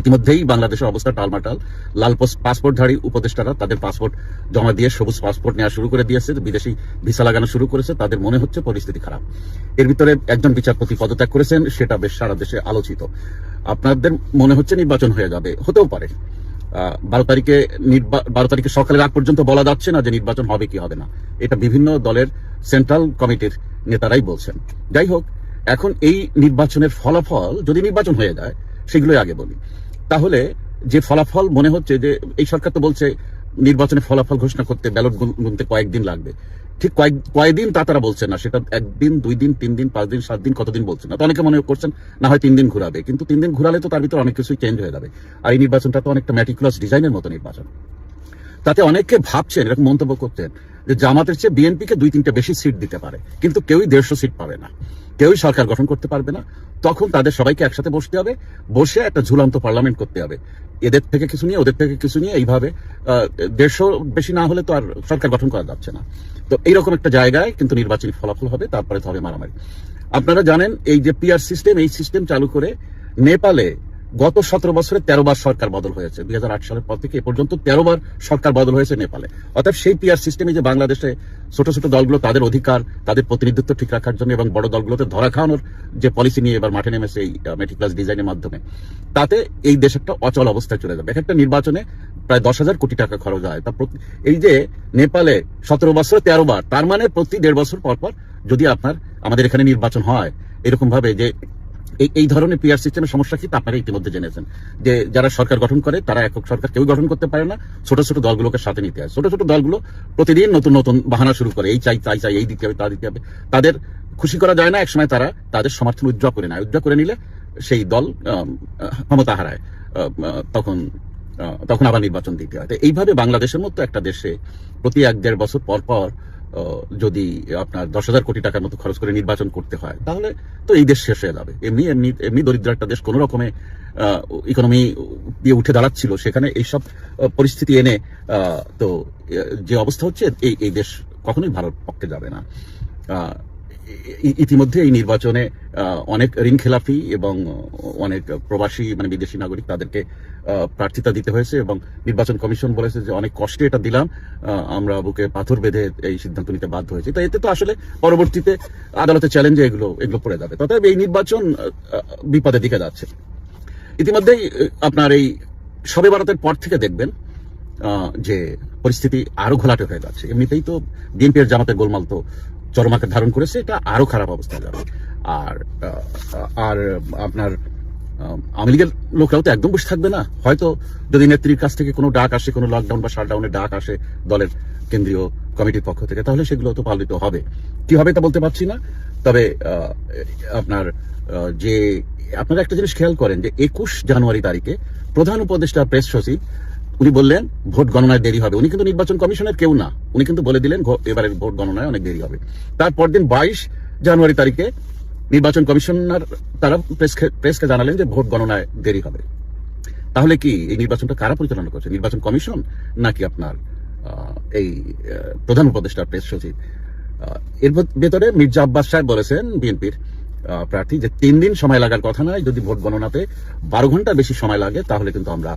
ইতিমধ্যেই বাংলাদেশের অবস্থা টালমাটাল। লাল পাসপোর্টধারী উপদেষ্টারা তাদের পাসপোর্ট জমা দিয়ে সবুজ পাসপোর্ট নেওয়া শুরু করে দিয়েছে, বিদেশি ভিসা লাগানো শুরু করেছে, তাদের মনে হচ্ছে পরিস্থিতি খারাপ। এর ভিতরে একজন বিচারপতি পদত্যাগ করেছেন, সেটা বেশ সারা দেশে আলোচিত। আপনাদের মনে হচ্ছে নির্বাচন হয়ে যাবে? হতেও পারে। বারো তারিখে বারো তারিখে সকালের আগ পর্যন্ত বলা যাচ্ছে না যে নির্বাচন হবে কি হবে না। এটা বিভিন্ন দলের সেন্ট্রাল কমিটির নেতারাই বলছেন। যাই হোক, এখন এই নির্বাচনের ফলাফল যদি নির্বাচন হয়ে যায় সেগুলোই আগে বলি। তাহলে যে ফলাফল মনে হচ্ছে যে, এই সরকার তো বলছে নির্বাচনে ফলাফল ঘোষণা করতে, ব্যালট গুনতে কয়েকদিন লাগবে। ঠিক কয়েক, কয়েকদিন তা তারা বলছে না, সেটা একদিন, দুই দিন, তিন দিন, পাঁচ দিন, সাত দিন কতদিন বলছে না। তো অনেকে মনে করছেন না হয় তিন দিন ঘুরাবে, কিন্তু তিন দিন ঘুরালে তো তার ভিতরে অনেক কিছুই চেঞ্জ হয়ে যাবে। আর এই নির্বাচনটা তো অনেকটা ম্যাটিকুলাস ডিজাইনের মতো নির্বাচন। তাতে অনেকে ভাবছেন, এরকম মন্তব্য করতেন, যে জামাতের চেয়ে বিএনপিকে দুই তিনটা বেশি সিট দিতে পারে। কিন্তু কেউই দেড়শো সিট পাবে না। কেউই সরকার গঠন করতে পারবে না। তখন তাদের সবাইকে একসাথে বসতে হবে। বসে একটা ঝুলন্ত পার্লামেন্ট করতে হবে। এদের থেকে কিছু নিয়ে, ওদের থেকে কিছু নিয়ে এইভাবে দেড়শো বেশি না হলে তো আর সরকার গঠন করা যাচ্ছে না। তো এইরকম একটা জায়গায় কিন্তু নির্বাচনী ফলাফল হবে, তারপরে তো হবে মারামারি। আপনারা জানেন, এই যে পিআর সিস্টেম এই সিস্টেম চালু করে নেপালে গত সতেরো বছরে তেরো বার সরকার বদল হয়েছে। দুই সালের পর থেকে এ পর্যন্ত তেরো বার সরকার বদল হয়েছে নেপালে। অর্থাৎ সেই পিআর সিস্টেমে যে বাংলাদেশে ছোট ছোট দলগুলো তাদের অধিকার, তাদের প্রতিনিধিত্ব ঠিক রাখার জন্য এবং বড় দলগুলোতে ধরা খাওয়ানোর যে পলিসি নিয়ে এবার মাঠে নেমেছে এই মেট্রিক্লাস ডিজাইনের মাধ্যমে, তাতে এই দেশ একটা অচল অবস্থায় চলে যাবে। এক একটা নির্বাচনে প্রায় দশ হাজার কোটি টাকা খরচ হয়। তা এই যে নেপালে সতেরো বছরে তেরো বার, তার মানে প্রতি দেড় বছর পর পর যদি আপনার, আমাদের এখানে নির্বাচন হয় এরকম ভাবে যে এই ধরনের পিআর সিস্টেমের সমস্যা কি? তা আপনারা ইতিমধ্যে জেনেছেন। যে যারা সরকার গঠন করে, তারা একক সরকার কেউ গঠন করতে পারে না। ছোট ছোট দলগুলোকে সাথে নিতে হয়। ছোট ছোট দলগুলো প্রতিদিন নতুন নতুন বাহানা শুরু করে। এই চাই তাই চাই, এই দিতে হবে, তা দিতে হবে। তাদের খুশি করা যায় না। একসময় তারা তাদের সমর্থন উজ্জ্বল করে নেয়। উজ্জ্বল করে নিলে সেই দল ক্ষমতা হারায়। তখন তখন আবার নির্বাচন দিতে হয়। তো এইভাবে বাংলাদেশের মতো একটা দেশে প্রতি এক দেড় বছর পর পর যদি আপনার দশ হাজার কোটি টাকার মতো খরচ করে নির্বাচন করতে হয়, তাহলে তো এই দেশ শেষ হয়ে যাবে। এমনি এমনি এমনি দরিদ্র একটা দেশ কোনো রকমে ইকোনমি দিয়ে উঠে দাঁড়াচ্ছিল, সেখানে এইসব পরিস্থিতি এনে তো যে অবস্থা হচ্ছে, এই এই দেশ কখনোই ভারত পক্ষে যাবে না। ইতিমধ্যে এই নির্বাচনে অনেক ঋণ খেলাফি এবং অনেক প্রবাসী মানে বিদেশি নাগরিক তাদেরকে প্রার্থিতা দিতে হয়েছে এবং নির্বাচন কমিশন বলেছে যে অনেক কষ্টে এটা দিলাম আমরা বুকে পাথর বেঁধে এই সিদ্ধান্ত নিতে বাধ্য হয়েছি। তো এতে তো আসলে পরবর্তীতে আদালতে চ্যালেঞ্জে এগুলো এগুলো পড়ে যাবে। তবে এই নির্বাচন বিপদের দিকে যাচ্ছে। ইতিমধ্যেই আপনার এই সবে ভারতের পর থেকে দেখবেন যে পরিস্থিতি আরও ঘোলাটে হয়ে যাচ্ছে। এমনিতেই তো বিএনপি এর জামাতের গোলমাল তো চরম আকার ধারণ করেছে, এটা আরও খারাপ অবস্থায় যাবে। আর আর, আপনার আওয়ামী লীগের লোকরাও তো একদম বসে থাকবে না। হয়তো যদি নেত্রীর কাছ থেকে কোনো ডাক আসে, কোনো লকডাউন বা শাটডাউনের ডাক আসে দলের কেন্দ্রীয় কমিটির পক্ষ থেকে, তাহলে সেগুলো তো পালিত হবে। কি হবে তা বলতে পারছি না। তবে আপনার যে, আপনারা একটা জিনিস খেয়াল করেন যে একুশ জানুয়ারি তারিখে প্রধান উপদেষ্টা প্রেস সচিব উনি বললেন, ভোট গণনায় দেরি হবে। উনি কিন্তু নির্বাচন কমিশনের কেউ না। উনি কিন্তু বলে দিলেন এবারের ভোট গণনায় অনেক দেরি হবে। তারপর দিন বাইশ জানুয়ারি তারিখে নির্বাচন কমিশনার, তারা প্রেসকে জানালেন যে ভোট গণনায় দেরি হবে। তাহলে কি এই নির্বাচনটা কারা পরিচালনা করছে? নির্বাচন কমিশন নাকি আপনার এই প্রধান উপদেষ্টা প্রেস সচিব? এর ভেতরে মির্জা আব্বাস সাহেব বলেছেন, বিএনপির প্রার্থী যে তিন দিন সময় লাগার কথা নয়। যদি ভোট গণনাতে বারো ঘণ্টা বেশি সময় লাগে, তাহলে কিন্তু আমরা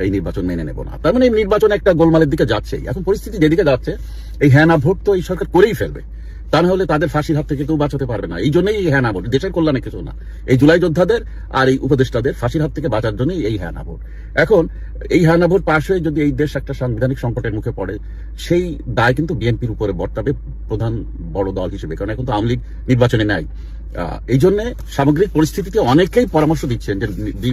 এই নির্বাচন মেনে নেব না। তার মানে এই নির্বাচন একটা গোলমালের দিকে যাচ্ছেই। এখন পরিস্থিতি যেদিকে যাচ্ছে, এই হ্যাঁ না ভোট তো এই সরকার করেই ফেলবে। তা হলে তাদের ফাঁসির হাত থেকে কেউ বাঁচাতে পারবে না। এই জন্যই এই হ্যাঁ না ভোট। দেশের কল্যাণে কিছু না। এই জুলাই যোদ্ধাদের আর এই উপদেষ্টাদের ফাঁসির হাত থেকে বাঁচার জন্যই এই হ্যাঁ না ভোট। এখন এই হ্যাঁ না ভোট পাশ হয়ে যদি এই দেশ একটা সাংবিধানিক সংকটের মুখে পড়ে, সেই দায় কিন্তু বিএনপির উপরে বর্তাবে প্রধান বড় দল হিসেবে। কারণ এখন তো আওয়ামী লীগ নির্বাচনে নাই এই জন্য সামগ্রিক পরিস্থিতিতে অনেকেই পরামর্শ দিচ্ছেন যে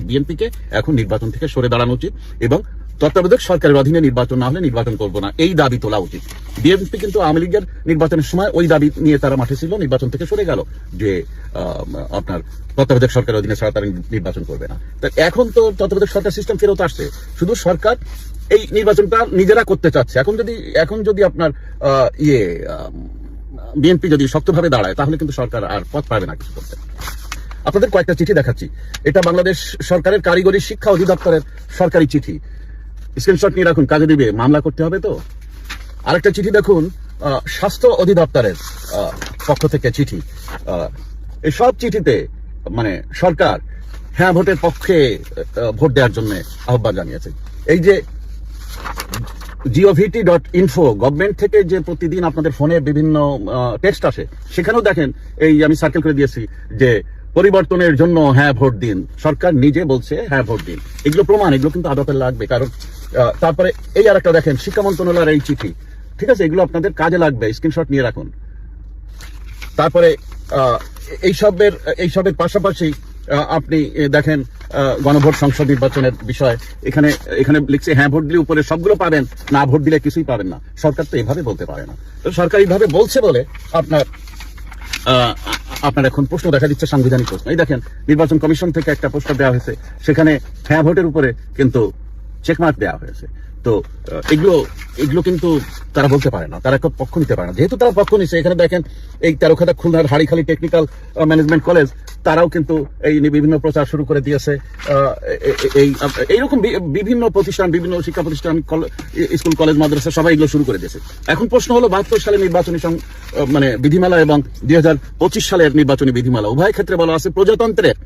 বিএনপিকে এখন নির্বাচন থেকে সরে দাঁড়ানো উচিত এবং তত্ত্বাবধায়ক সরকারের অধীনে নির্বাচন না হলে নির্বাচন করব না। এই দাবি তোলা উচিত। বিএনপি কিন্তু আওয়ামী লীগের নির্বাচনের সময় ওই দাবি নিয়ে তারা মাঠে ছিল, নির্বাচন থেকে সরে গেল যে আপনার তত্ত্বাবধায়ক সরকারের অধীনে ছাড়া তারা নির্বাচন করবে না। তা এখন তো তত্ত্বাবধায়ক সরকার সিস্টেম ফেরত আসছে। শুধু সরকার এই নির্বাচনটা নিজেরা করতে চাচ্ছে। এখন যদি এখন যদি আপনার ইয়ে বিএনপি যদি শক্তভাবে দাঁড়ায়, তাহলে কিন্তু সরকার আর পথ পাবে না কিছু করতে। আপনাদের কয়েকটা চিঠি দেখাচ্ছি। এটা বাংলাদেশ সরকারের কারিগরি শিক্ষা অধিদপ্তরের সরকারি চিঠি। স্ক্রিনশট নিয়ে রাখুন, কাজে দিবে, মামলা করতে হবে তো। আরেকটা চিঠি দেখুন স্বাস্থ্য অধিদপ্তরের পক্ষ থেকে চিঠি। এই সব চিঠিতে মানে সরকার হ্যাঁ ভোটের পক্ষে ভোট দেওয়ার জন্য আহ্বান জানিয়েছে। এই যে জিওভিটি ডট ইনফো গভর্নমেন্ট থেকে যে প্রতিদিন আপনাদের ফোনে বিভিন্ন টেক্সট আসে, সেখানেও দেখেন, এই আমি সার্কেল করে দিয়েছি যে পরিবর্তনের জন্য হ্যাঁ ভোট দিন। সরকার নিজে বলছে হ্যাঁ ভোট দিন। এগুলো প্রমাণ, এগুলো কিন্তু আদতে লাগবে, কারণ তারপরে এই আর একটা দেখেন শিক্ষা মন্ত্রণালয়ের এই চিঠি। ঠিক আছে, এগুলো আপনাদের কাজে লাগবে স্ক্রিনশট নিয়ে রাখুন। তারপরে এইসবের এইসবের পাশাপাশি আপনি দেখেন গণভোট সংসদ নির্বাচনের বিষয়। এখানে এখানে লিখছে হ্যাঁ ভোট দিলে উপরে সবগুলো পাবেন, না, ভোট দিলে কিছুই পাবেন না। সরকার তো এভাবে বলতে পারে না। তো সরকার এইভাবে বলছে বলে আপনার আপনার এখন প্রশ্ন দেখা দিচ্ছে সাংবিধানিক প্রশ্ন। এই দেখেন, নির্বাচন কমিশন থেকে একটা প্রস্তাব দেওয়া হয়েছে। সেখানে হ্যাঁ ভোটের উপরে। কিন্তু চেকমার্ক দেওয়া হয়েছে। তো এগুলো এগুলো কিন্তু তারা বলতে পারে না, তারা পক্ষ নিতে পারে না। যেহেতু তারা পক্ষ নিচ্ছে এখানে দেখেন এই তেরোখাদা খুলনার হাড়িখালি টেকনিক্যাল ম্যানেজমেন্ট কলেজ তারাও কিন্তু এই বিভিন্ন প্রচার শুরু করে দিয়েছে। এই এইরকম বিভিন্ন প্রতিষ্ঠান, বিভিন্ন শিক্ষা প্রতিষ্ঠান স্কুল, কলেজ, মাদ্রাসা, সবাই এগুলো শুরু করে দিয়েছে। এখন প্রশ্ন হলো, বাহাত্তর সালে নির্বাচনী মানে বিধিমালা এবং দুই হাজার পঁচিশ সালের নির্বাচনী বিধিমালা, উভয় ক্ষেত্রে বলা আছে প্রজাতন্ত্রের।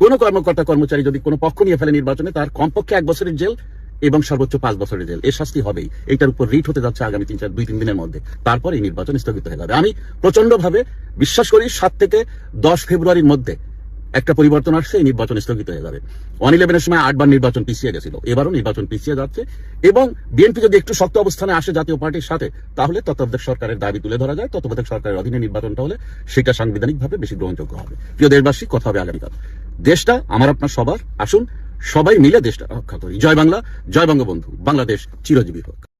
কোন কর্মকর্তা, কর্মচারী যদি কোনো পক্ষ নিয়ে ফেলে নির্বাচনে, তার কমপক্ষে এক বছরের জেল এবং সর্বোচ্চ পাঁচ বছরের জেল। এর শাস্তি হবেই। এইটার উপর রিট হতে যাচ্ছে আগামী তিন চার, দুই তিন দিনের মধ্যে। তারপর এই নির্বাচন স্থগিত হয়ে যাবে। আমি প্রচণ্ড ভাবে বিশ্বাস করি সাত থেকে দশ ফেব্রুয়ারির মধ্যে একটা পরিবর্তন আসছে, এই নির্বাচন স্থগিত হয়ে যাবে। ওয়ান ইলেভেনের সময় আটবার নির্বাচন পিছিয়ে গেছিল। এবারও নির্বাচন পিছিয়ে যাচ্ছে। এবং বিএনপি যদি একটু শক্ত অবস্থানে আসে জাতীয় পার্টির সাথে, তাহলে তত্ত্বাবধায়ক সরকারের দাবি তুলে ধরা যায়। তত্ত্বাবধায়ক সরকারের অধীনে নির্বাচনটা হলে সেটা সাংবিধানিকভাবে বেশি গ্রহণযোগ্য হবে। প্রিয় দেশবাসী, কথা হবে আগামীকাল। দেশটা, আমার আপনার সবার, আসুন সবাই মিলে দেশটা রক্ষা করি। জয় বাংলা জয় বঙ্গবন্ধু। বাংলাদেশ চিরজীবী হোক।